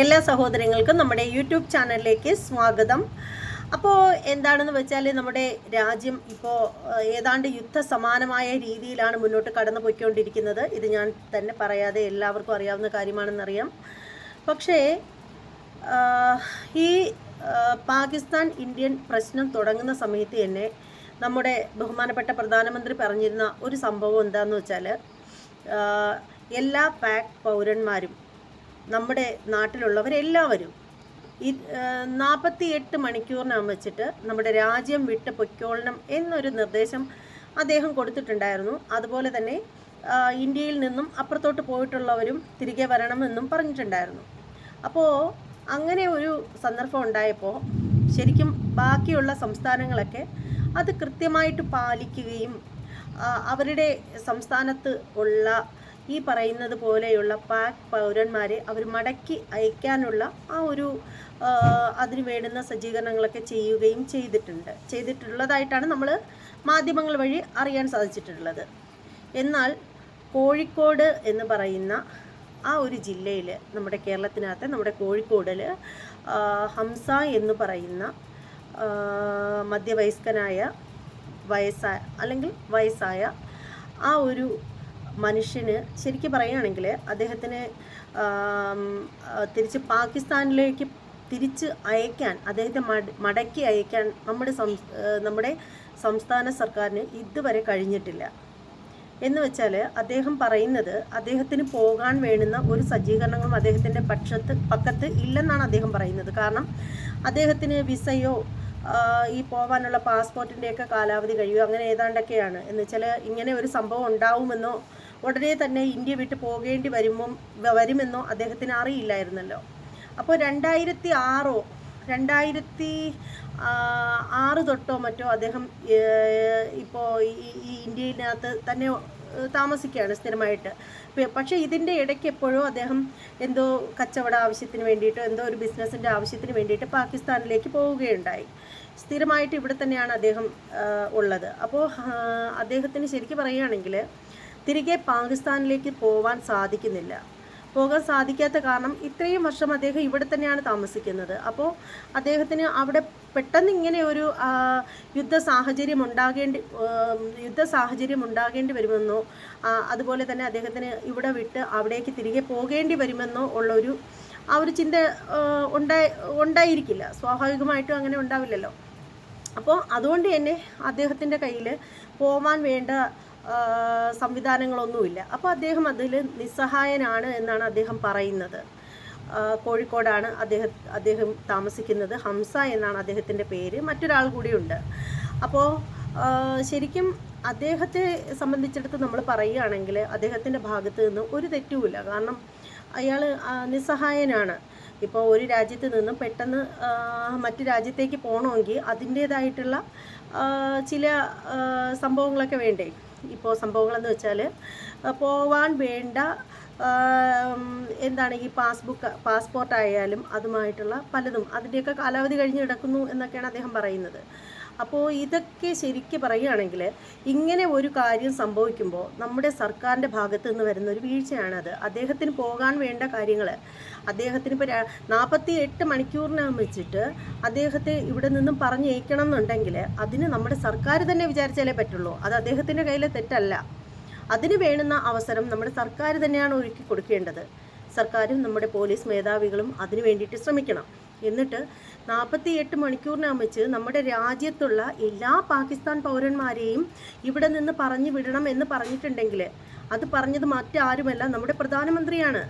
എല്ലാ സഹോദരങ്ങൾക്കും നമ്മുടെ യൂട്യൂബ് ചാനലിലേക്ക് സ്വാഗതം. അപ്പോൾ എന്താണെന്ന് വെച്ചാൽ നമ്മുടെ രാജ്യം ഇപ്പോൾ ഏതാണ്ട് യുദ്ധ സമാനമായ രീതിയിലാണ് മുന്നോട്ട് കടന്നു പോയിക്കൊണ്ടിരിക്കുന്നത് ഇത് ഞാൻ തന്നെ പറയാതെ എല്ലാവർക്കും അറിയാവുന്ന കാര്യമാണെന്നറിയാം. പക്ഷേ ഈ പാകിസ്ഥാൻ ഇന്ത്യൻ പ്രശ്നം തുടങ്ങുന്ന സമയത്ത് തന്നെ നമ്മുടെ ബഹുമാനപ്പെട്ട പ്രധാനമന്ത്രി പറഞ്ഞിരുന്ന ഒരു സംഭവം എന്താണെന്ന് വെച്ചാൽ എല്ലാ പാക് പൗരന്മാരും നമ്മുടെ നാട്ടിലുള്ളവരെല്ലാവരും ഈ നാൽപ്പത്തി എട്ട് മണിക്കൂറിനകം വെച്ചിട്ട് നമ്മുടെ രാജ്യം വിട്ട് പൊയ്ക്കോളണം എന്നൊരു നിർദ്ദേശം അദ്ദേഹം കൊടുത്തിട്ടുണ്ടായിരുന്നു. അതുപോലെ തന്നെ ഇന്ത്യയിൽ നിന്നും അപ്പുറത്തോട്ട് പോയിട്ടുള്ളവരും തിരികെ വരണമെന്നും പറഞ്ഞിട്ടുണ്ടായിരുന്നു. അപ്പോൾ അങ്ങനെ ഒരു സന്ദർഭം ഉണ്ടായപ്പോൾ ശരിക്കും ബാക്കിയുള്ള സംസ്ഥാനങ്ങളൊക്കെ അത് കൃത്യമായിട്ട് പാലിക്കുകയും അവരുടെ സംസ്ഥാനത്ത് ഉള്ള ഈ പറയുന്നത് പോലെയുള്ള പാക് പൗരന്മാരെ അവർ മടക്കി അയക്കാനുള്ള ആ ഒരു അതിന് വേണ്ടുന്ന സജ്ജീകരണങ്ങളൊക്കെ ചെയ്യുകയും ചെയ്തിട്ടുണ്ട്. ചെയ്തിട്ടുള്ളതായിട്ടാണ് നമ്മൾ മാധ്യമങ്ങൾ വഴി അറിയാൻ സാധിച്ചിട്ടുള്ളത്. എന്നാൽ കോഴിക്കോട് എന്ന് പറയുന്ന ആ ഒരു ജില്ലയിൽ നമ്മുടെ കേരളത്തിനകത്ത് നമ്മുടെ കോഴിക്കോടിൽ ഹംസ എന്ന് പറയുന്ന മധ്യവയസ്കനായ വയസ്സായ അല്ലെങ്കിൽ വയസ്സായ ആ ഒരു മനുഷ്യന് ശരിക്കും പറയുകയാണെങ്കിൽ അദ്ദേഹത്തിന് തിരിച്ച് പാകിസ്ഥാനിലേക്ക് തിരിച്ച് അയക്കാൻ അദ്ദേഹത്തെ മടക്കി അയക്കാൻ നമ്മുടെ നമ്മുടെ സംസ്ഥാന സർക്കാരിന് ഇതുവരെ കഴിഞ്ഞിട്ടില്ല. എന്ന് വെച്ചാൽ അദ്ദേഹം പറയുന്നത് അദ്ദേഹത്തിന് പോകാൻ വേണ്ടുന്ന ഒരു സജ്ജീകരണങ്ങളും അദ്ദേഹത്തിന്റെ പക്ഷത്ത് പക്കത്ത് ഇല്ലെന്നാണ് അദ്ദേഹം പറയുന്നത്. കാരണം അദ്ദേഹത്തിന് വിസയോ ഈ പോകാനുള്ള പാസ്പോർട്ടിന്റെയൊക്കെ കാലാവധി കഴിയുമോ അങ്ങനെ ഏതാണ്ടൊക്കെയാണ്. എന്ന് വെച്ചാൽ ഇങ്ങനെ ഒരു സംഭവം ഉണ്ടാവുമെന്നോ ഉടനെ തന്നെ ഇന്ത്യ വിട്ട് പോകേണ്ടി വരുമോ വരുമെന്നോ അദ്ദേഹത്തിന് അറിയില്ലായിരുന്നല്ലോ. അപ്പോൾ രണ്ടായിരത്തി ആറോ രണ്ടായിരത്തി ആറ് തൊട്ടോ മറ്റോ അദ്ദേഹം ഇപ്പോൾ ഈ ഇന്ത്യയിനകത്ത് തന്നെ താമസിക്കുകയാണ് സ്ഥിരമായിട്ട്. പക്ഷേ ഇതിന്റെ ഇടയ്ക്ക് എപ്പോഴും അദ്ദേഹം എന്തോ കച്ചവട ആവശ്യത്തിന് വേണ്ടിയിട്ടോ എന്തോ ഒരു ബിസിനസ്സിന്റെ ആവശ്യത്തിന് വേണ്ടിയിട്ട് പാകിസ്ഥാനിലേക്ക് പോവുകയുണ്ടായി. സ്ഥിരമായിട്ട് ഇവിടെ തന്നെയാണ് അദ്ദേഹം ഉള്ളത്. അപ്പോൾ അദ്ദേഹത്തിന് ശരിക്കും പറയുകയാണെങ്കിൽ തിരികെ പാകിസ്ഥാനിലേക്ക് പോവാൻ സാധിക്കുന്നില്ല. പോകാൻ സാധിക്കാത്ത കാരണം ഇത്രയും വർഷം അദ്ദേഹം ഇവിടെ തന്നെയാണ് താമസിക്കുന്നത്. അപ്പോൾ അദ്ദേഹത്തിന് അവിടെ പെട്ടെന്ന് ഇങ്ങനെ ഒരു യുദ്ധ സാഹചര്യം ഉണ്ടാകേണ്ടി യുദ്ധ സാഹചര്യം ഉണ്ടാകേണ്ടി വരുമെന്നോ അതുപോലെ തന്നെ അദ്ദേഹത്തിന് ഇവിടെ വിട്ട് അവിടേക്ക് തിരികെ പോകേണ്ടി വരുമെന്നോ ഉള്ളൊരു ആ ഒരു ചിന്ത ഉണ്ടായി ഉണ്ടായിരിക്കില്ല. സ്വാഭാവികമായിട്ടും അങ്ങനെ ഉണ്ടാവില്ലല്ലോ. അപ്പോൾ അതുകൊണ്ട് തന്നെ അദ്ദേഹത്തിന്റെ കയ്യിൽ പോവാൻ വേണ്ട സംവിധാനങ്ങളൊന്നുമില്ല. അപ്പോൾ അദ്ദേഹം അതിൽ നിസ്സഹായനാണ് എന്നാണ് അദ്ദേഹം പറയുന്നത്. കോഴിക്കോടാണ് അദ്ദേഹം അദ്ദേഹം താമസിക്കുന്നത്. ഹംസ എന്നാണ് അദ്ദേഹത്തിന്റെ പേര്. മറ്റൊരാൾ കൂടിയുണ്ട്. അപ്പോൾ ശരിക്കും അദ്ദേഹത്തെ സംബന്ധിച്ചിടത്ത് നമ്മൾ പറയുകയാണെങ്കിൽ അദ്ദേഹത്തിന്റെ ഭാഗത്ത് നിന്ന് ഒരു തെറ്റുമില്ല. കാരണം അയാൾ നിസ്സഹായനാണ്. ഇപ്പോൾ ഒരു രാജ്യത്ത് നിന്നും പെട്ടെന്ന് മറ്റു രാജ്യത്തേക്ക് പോകണമെങ്കിൽ അതിന്റേതായിട്ടുള്ള ചില സംഭവങ്ങളൊക്കെ വേണ്ടേ? ഇപ്പോൾ സംഭവങ്ങളെന്ന് വെച്ചാൽ പോവാൻ വേണ്ട എന്താണ് ഈ പാസ്ബുക്ക് പാസ്പോർട്ട് ആയാലും അതുമായിട്ടുള്ള പലതും അതിന്റെയൊക്കെ കാലാവധി കഴിഞ്ഞ് കിടക്കുന്നു എന്നൊക്കെയാണ് അദ്ദേഹം പറയുന്നത്. അപ്പോൾ ഇതൊക്കെ ശരിക്ക് പറയുകയാണെങ്കിൽ ഇങ്ങനെ ഒരു കാര്യം സംഭവിക്കുമ്പോൾ നമ്മുടെ സർക്കാരിന്റെ ഭാഗത്തു നിന്ന് വരുന്ന ഒരു വീഴ്ചയാണത്. അദ്ദേഹത്തിന് പോകാൻ വേണ്ട കാര്യങ്ങൾ അദ്ദേഹത്തിന് ഇപ്പോൾ നാൽപ്പത്തി എട്ട് മണിക്കൂറിനകം വെച്ചിട്ട് അദ്ദേഹത്തെ ഇവിടെ നിന്നും പറഞ്ഞേക്കണം എന്നുണ്ടെങ്കിൽ അതിന് നമ്മുടെ സർക്കാർ തന്നെ വിചാരിച്ചാലേ പറ്റുള്ളൂ. അത് അദ്ദേഹത്തിന്റെ കയ്യിലെ തെറ്റല്ല. അതിന് വേണ്ടുന്ന അവസരം നമ്മുടെ സർക്കാർ തന്നെയാണ് ഒരുക്കി കൊടുക്കേണ്ടത്. സർക്കാരും നമ്മുടെ പോലീസ് മേധാവികളും അതിനു വേണ്ടിയിട്ട് ശ്രമിക്കണം. എന്നിട്ട് നാൽപ്പത്തി എട്ട് മണിക്കൂറിനകം വെച്ച് നമ്മുടെ രാജ്യത്തുള്ള എല്ലാ പാകിസ്ഥാൻ പൗരന്മാരെയും ഇവിടെ നിന്ന് പറഞ്ഞു വിടണം എന്ന് പറഞ്ഞിട്ടുണ്ടെങ്കിൽ അത് പറഞ്ഞത് മറ്റാരുമല്ല നമ്മുടെ പ്രധാനമന്ത്രിയാണ്.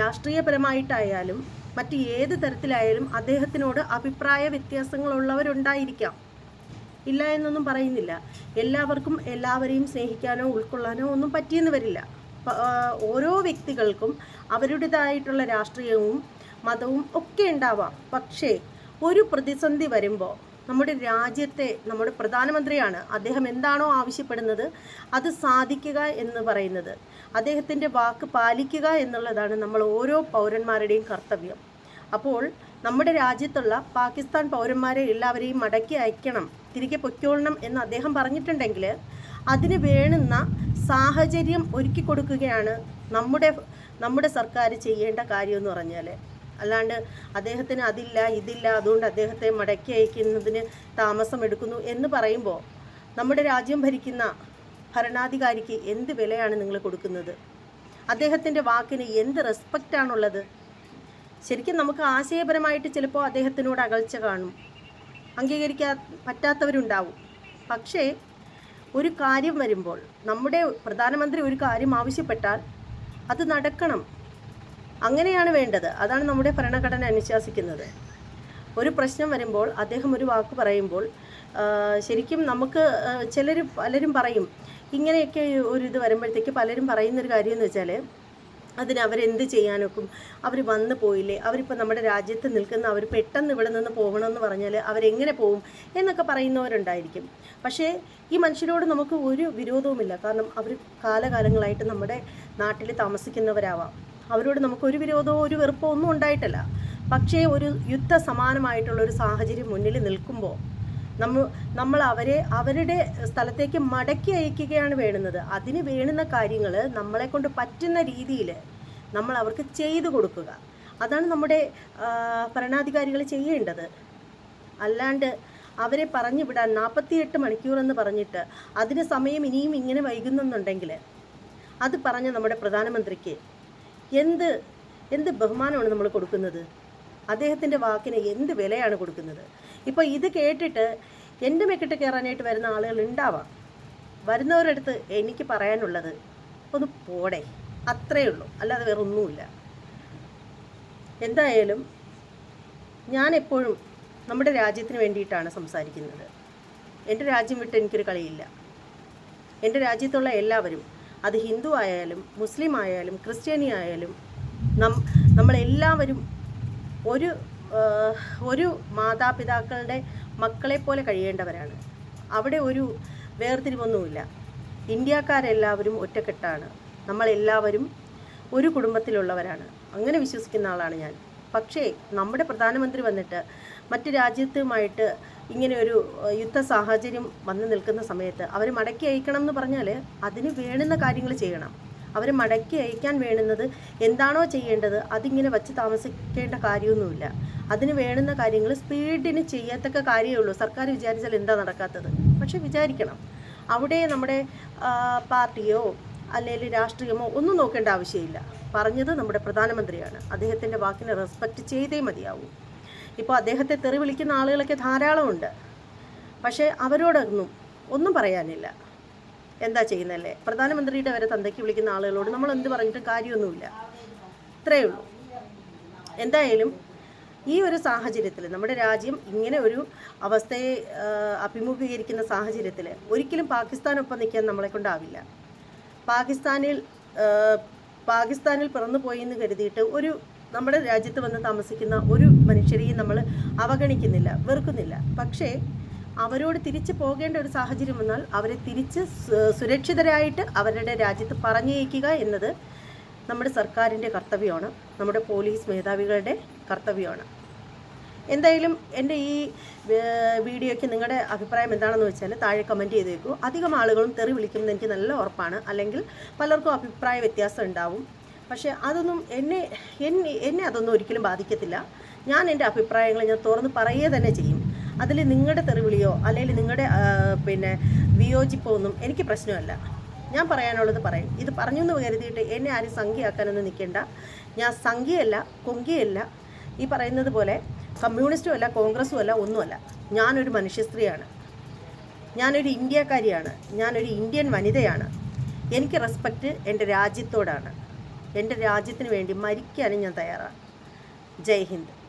രാഷ്ട്രീയപരമായിട്ടായാലും മറ്റ് ഏത് തരത്തിലായാലും അദ്ദേഹത്തിനോട് അഭിപ്രായ വ്യത്യാസങ്ങളുള്ളവരുണ്ടായിരിക്കാം. ഇല്ല എന്നൊന്നും പറയുന്നില്ല. എല്ലാവർക്കും എല്ലാവരെയും സ്നേഹിക്കാനോ ഉൾക്കൊള്ളാനോ ഒന്നും പറ്റിയെന്ന് വരില്ല. ഓരോ വ്യക്തികൾക്കും അവരുടേതായിട്ടുള്ള രാഷ്ട്രീയവും മതവും ഒക്കെ ഉണ്ടാവാം. പക്ഷേ ഒരു പ്രതിസന്ധി വരുമ്പോൾ നമ്മുടെ രാജ്യത്തെ നമ്മുടെ പ്രധാനമന്ത്രിയാണ് അദ്ദേഹം എന്താണോ ആവശ്യപ്പെടുന്നത് അത് സാധിക്കുക എന്ന് പറയുന്നത്. അദ്ദേഹത്തിന്റെ വാക്ക് പാലിക്കുക എന്നുള്ളതാണ് നമ്മൾ ഓരോ പൗരന്മാരുടെയും കർത്തവ്യം. അപ്പോൾ നമ്മുടെ രാജ്യത്തുള്ള പാകിസ്ഥാൻ പൗരന്മാരെ എല്ലാവരെയും മടക്കി അയക്കണം. തിരികെ പൊയ്ക്കൊള്ളണം എന്ന് അദ്ദേഹം പറഞ്ഞിട്ടുണ്ടെങ്കിൽ അതിന് വേണുന്ന സാഹചര്യം ഒരുക്കി കൊടുക്കുകയാണ് നമ്മുടെ നമ്മുടെ സർക്കാർ ചെയ്യേണ്ട കാര്യം എന്ന് പറഞ്ഞാൽ അല്ലാണ്ട് അദ്ദേഹത്തിന് അതില്ല ഇതില്ല അതുകൊണ്ട് അദ്ദേഹത്തെ മടക്കി അയക്കുന്നതിന് താമസം എടുക്കുന്നു എന്ന് പറയുമ്പോൾ നമ്മുടെ രാജ്യം ഭരിക്കുന്ന ഭരണാധികാരിക്ക് എന്ത് വിലയാണ് നിങ്ങൾ കൊടുക്കുന്നത്? അദ്ദേഹത്തിന്റെ വാക്കിന് എന്ത് റെസ്പെക്റ്റാണുള്ളത് ശരിക്കും നമുക്ക് ആശയപരമായിട്ട് ചിലപ്പോൾ അദ്ദേഹത്തിനോട് അകൽച്ച കാണും. അംഗീകരിക്കാൻ പറ്റാത്തവരുണ്ടാവും. പക്ഷേ ഒരു കാര്യം വരുമ്പോൾ നമ്മുടെ പ്രധാനമന്ത്രി ഒരു കാര്യം ആവശ്യപ്പെട്ടാൽ അത് നടക്കണം. അങ്ങനെയാണ് വേണ്ടത്. അതാണ് നമ്മുടെ ഭരണഘടന അനുശാസിക്കുന്നത്. ഒരു പ്രശ്നം വരുമ്പോൾ അദ്ദേഹം ഒരു വാക്ക് പറയുമ്പോൾ ശരിക്കും നമുക്ക് ചിലർ പലരും പറയും. ഇങ്ങനെയൊക്കെ ഒരു ഇത് വരുമ്പോഴത്തേക്ക് പലരും പറയുന്നൊരു കാര്യം എന്ന് വെച്ചാൽ അതിന് അവരെന്ത് ചെയ്യാനൊക്കും? അവർ വന്നു പോയില്ലേ? അവരിപ്പോൾ നമ്മുടെ രാജ്യത്ത് നിൽക്കുന്ന അവർ പെട്ടെന്ന് ഇവിടെ നിന്ന് പോകണമെന്ന് പറഞ്ഞാൽ അവരെങ്ങനെ പോകും എന്നൊക്കെ പറയുന്നവരുണ്ടായിരിക്കും. പക്ഷേ ഈ മനുഷ്യരോട് നമുക്ക് ഒരു വിരോധവുമില്ല. കാരണം അവർ കാലകാലങ്ങളായിട്ട് നമ്മുടെ നാട്ടിൽ താമസിക്കുന്നവരാവാം. അവരോട് നമുക്ക് ഒരു വിരോധമോ ഒരു വെറുപ്പോ ഒന്നും ഉണ്ടായിട്ടില്ല. പക്ഷേ ഒരു യുദ്ധ സമാനമായിട്ടുള്ള ഒരു സാഹചര്യം മുന്നിൽ നിൽക്കുമ്പോൾ നമ്മൾ നമ്മൾ അവരെ അവരുടെ സ്ഥലത്തേക്ക് മടക്കി അയക്കുകയാണ് വേണുന്നത് അതിന് വേണുന്ന കാര്യങ്ങൾ നമ്മളെ കൊണ്ട് പറ്റുന്ന രീതിയിൽ നമ്മൾ അവർക്ക് ചെയ്തു കൊടുക്കുക. അതാണ് നമ്മുടെ ഭരണാധികാരികൾ ചെയ്യേണ്ടത്. അല്ലാണ്ട് അവരെ പറഞ്ഞു വിടാൻ നാൽപ്പത്തിയെട്ട് മണിക്കൂർ എന്ന് പറഞ്ഞിട്ട് അതിന് സമയം ഇനിയും ഇങ്ങനെ വൈകുന്നുണ്ടെങ്കിൽ അത് പറഞ്ഞ നമ്മുടെ പ്രധാനമന്ത്രിക്ക് എന്ത് എന്ത് ബഹുമാനമാണ് നമ്മൾ കൊടുക്കുന്നത്? അദ്ദേഹത്തിന്റെ വാക്കിന് എന്ത് വിലയാണ് കൊടുക്കുന്നത്? ഇപ്പോൾ ഇത് കേട്ടിട്ട് എന്റെ മെക്കിട്ട് കയറാനായിട്ട് വരുന്ന ആളുകൾ ഉണ്ടാവാം. വരുന്നവരടുത്ത് എനിക്ക് പറയാനുള്ളത് ഒന്ന് പോടെ. അത്രയേ ഉള്ളൂ. അല്ലാതെ വേറെ ഒന്നുമില്ല എന്തായാലും ഞാൻ എപ്പോഴും നമ്മുടെ രാജ്യത്തിന് വേണ്ടിയിട്ടാണ് സംസാരിക്കുന്നത്. എന്റെ രാജ്യം വിട്ട് എനിക്കൊരു കളിയില്ല. എന്റെ രാജ്യത്തുള്ള എല്ലാവരും അത് ഹിന്ദു ആയാലും മുസ്ലിം ആയാലും ക്രിസ്ത്യാനി ആയാലും നം നമ്മളെല്ലാവരും ഒരു ഒരു മാതാപിതാക്കളുടെ മക്കളെ പോലെ കഴിയേണ്ടവരാണ്. അവിടെ ഒരു വേർതിരിവൊന്നുമില്ല. ഇന്ത്യക്കാരെല്ലാവരും ഒറ്റക്കെട്ടാണ്. നമ്മളെല്ലാവരും ഒരു കുടുംബത്തിലുള്ളവരാണ്. അങ്ങനെ വിശ്വസിക്കുന്ന ആളാണ് ഞാൻ. പക്ഷേ നമ്മുടെ പ്രധാനമന്ത്രി വന്നിട്ട് മറ്റു രാജ്യത്തുമായിട്ട് ഇങ്ങനെ ഒരു യുദ്ധ സാഹചര്യം വന്നു നിൽക്കുന്ന സമയത്ത് അവർ മടക്കി അയക്കണം എന്ന് പറഞ്ഞാൽ അതിന് വേണ്ടുന്ന കാര്യങ്ങൾ ചെയ്യണം. അവർ മടക്കി അയക്കാൻ വേണ്ടുന്നത് എന്താണോ ചെയ്യേണ്ടത് അതിങ്ങനെ വച്ച് താമസിക്കേണ്ട കാര്യമൊന്നുമില്ല. അതിന് വേണ്ടുന്ന കാര്യങ്ങൾ സ്പീഡിന് ചെയ്യത്തക്ക കാര്യമേ ഉള്ളൂ. സർക്കാർ വിചാരിച്ചാൽ എന്താ നടക്കാത്തത്? പക്ഷെ വിചാരിക്കണം. അവിടെ നമ്മുടെ പാർട്ടിയോ അല്ലെങ്കിൽ രാഷ്ട്രീയമോ ഒന്നും നോക്കേണ്ട ആവശ്യമില്ല. പറഞ്ഞത് നമ്മുടെ പ്രധാനമന്ത്രിയാണ്. അദ്ദേഹത്തിന്റെ വാക്കിനെ റെസ്പെക്റ്റ് ചെയ്തേ മതിയാവൂ. ഇപ്പോൾ അദ്ദേഹത്തെ തെറി വിളിക്കുന്ന ആളുകളൊക്കെ ധാരാളമുണ്ട്. പക്ഷേ അവരോടൊന്നും ഒന്നും പറയാനില്ല. എന്താ ചെയ്യുന്നല്ലേ പ്രധാനമന്ത്രിയുടെ വരെ തന്തയ്ക്ക് വിളിക്കുന്ന ആളുകളോട് നമ്മൾ എന്ത് പറഞ്ഞിട്ടും കാര്യമൊന്നുമില്ല. ഇത്രയേ ഉള്ളൂ. എന്തായാലും ഈ ഒരു സാഹചര്യത്തിൽ നമ്മുടെ രാജ്യം ഇങ്ങനെ ഒരു അവസ്ഥയെ അഭിമുഖീകരിക്കുന്ന സാഹചര്യത്തിൽ ഒരിക്കലും പാകിസ്ഥാനൊപ്പം നിൽക്കാൻ നമ്മളെ കൊണ്ടാവില്ല. പാകിസ്ഥാനിൽ പാകിസ്ഥാനിൽ പിറന്നു എന്ന് കരുതിയിട്ട് ഒരു നമ്മുടെ രാജ്യത്ത് വന്ന് താമസിക്കുന്ന ഒരു മനുഷ്യരെയും നമ്മൾ അവഗണിക്കുന്നില്ല വെറുക്കുന്നില്ല. പക്ഷേ അവരോട് തിരിച്ചു പോകേണ്ട ഒരു സാഹചര്യം വന്നാൽ അവരെ തിരിച്ച് സുരക്ഷിതരായിട്ട് അവരുടെ രാജ്യത്ത് പറഞ്ഞയക്കുക എന്നത് നമ്മുടെ സർക്കാരിന്റെ കർത്തവ്യമാണ്. നമ്മുടെ പോലീസ് മേധാവികളുടെ കർത്തവ്യമാണ്. എന്തായാലും എന്റെ ഈ വീഡിയോയ്ക്ക് നിങ്ങളുടെ അഭിപ്രായം എന്താണെന്ന് വെച്ചാൽ താഴെ കമന്റ് ചെയ്തേക്കൂ. അധികം ആളുകളും തെറി വിളിക്കുമെന്ന് എനിക്ക് നല്ല ഉറപ്പാണ്. അല്ലെങ്കിൽ പലർക്കും അഭിപ്രായ വ്യത്യാസം ഉണ്ടാവും. പക്ഷേ അതൊന്നും എന്നെ എന്നെ അതൊന്നും ഒരിക്കലും ബാധിക്കത്തില്ല. ഞാൻ എന്റെ അഭിപ്രായങ്ങൾ ഞാൻ തുറന്ന് പറയുക തന്നെ ചെയ്യും. അതിൽ നിങ്ങളുടെ തെറിവിളിയോ അല്ലെങ്കിൽ നിങ്ങളുടെ പിന്നെ വിയോജിപ്പോ ഒന്നും എനിക്ക് പ്രശ്നമല്ല. ഞാൻ പറയാനുള്ളത് പറയും. ഇത് പറഞ്ഞു എന്ന് കരുതിയിട്ട് എന്നെ ആരും സംഖ്യയാക്കാനൊന്നും നിൽക്കേണ്ട ഞാൻ സംഖ്യയല്ല കൊങ്കിയല്ല ഈ പറയുന്നത് പോലെ കമ്മ്യൂണിസ്റ്റും അല്ല കോൺഗ്രസ്സും അല്ല ഒന്നുമല്ല. ഞാനൊരു മനുഷ്യസ്ത്രീയാണ്. ഞാനൊരു ഇന്ത്യക്കാരിയാണ്. ഞാനൊരു ഇന്ത്യൻ വനിതയാണ്. എനിക്ക് റെസ്പെക്റ്റ് എന്റെ രാജ്യത്തോടാണ്. എന്റെ രാജ്യത്തിന് വേണ്ടി മരിക്കാനും ഞാൻ തയ്യാറാണ്. ജയ് ഹിന്ദ്.